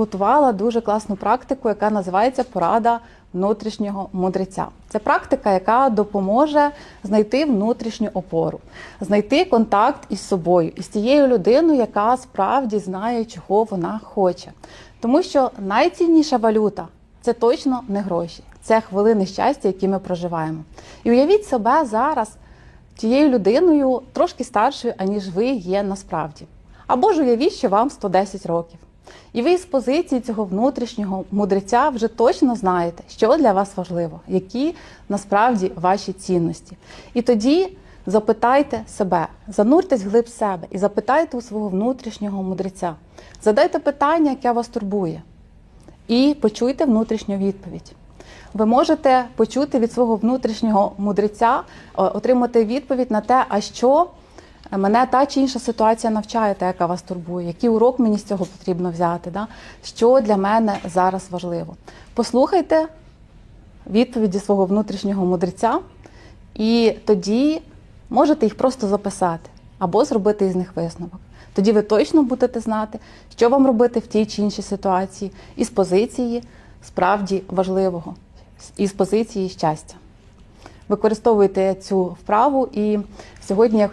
готувала дуже класну практику, яка називається порада внутрішнього мудреця. Це практика, яка допоможе знайти внутрішню опору, знайти контакт із собою, із тією людиною, яка справді знає, чого вона хоче. Тому що найцінніша валюта це точно не гроші, це хвилини щастя, які ми проживаємо. І уявіть себе зараз тією людиною трошки старшою, аніж ви є насправді. Або ж уявіть, що вам 110 років. І ви з позиції цього внутрішнього мудреця вже точно знаєте, що для вас важливо, які насправді ваші цінності. І тоді запитайте себе, зануртесь вглиб себе і запитайте у свого внутрішнього мудреця. Задайте питання, яке вас турбує, і почуйте внутрішню відповідь. Ви можете почути від свого внутрішнього мудреця, отримати відповідь на те, а що мене та чи інша ситуація навчає, та, яка вас турбує, який урок мені з цього потрібно взяти, да? що для мене зараз важливо. Послухайте відповіді свого внутрішнього мудреця, і тоді можете їх просто записати або зробити із них висновок. Тоді ви точно будете знати, що вам робити в тій чи іншій ситуації із позиції справді важливого, із позиції щастя. Використовуйте цю вправу, і сьогодні я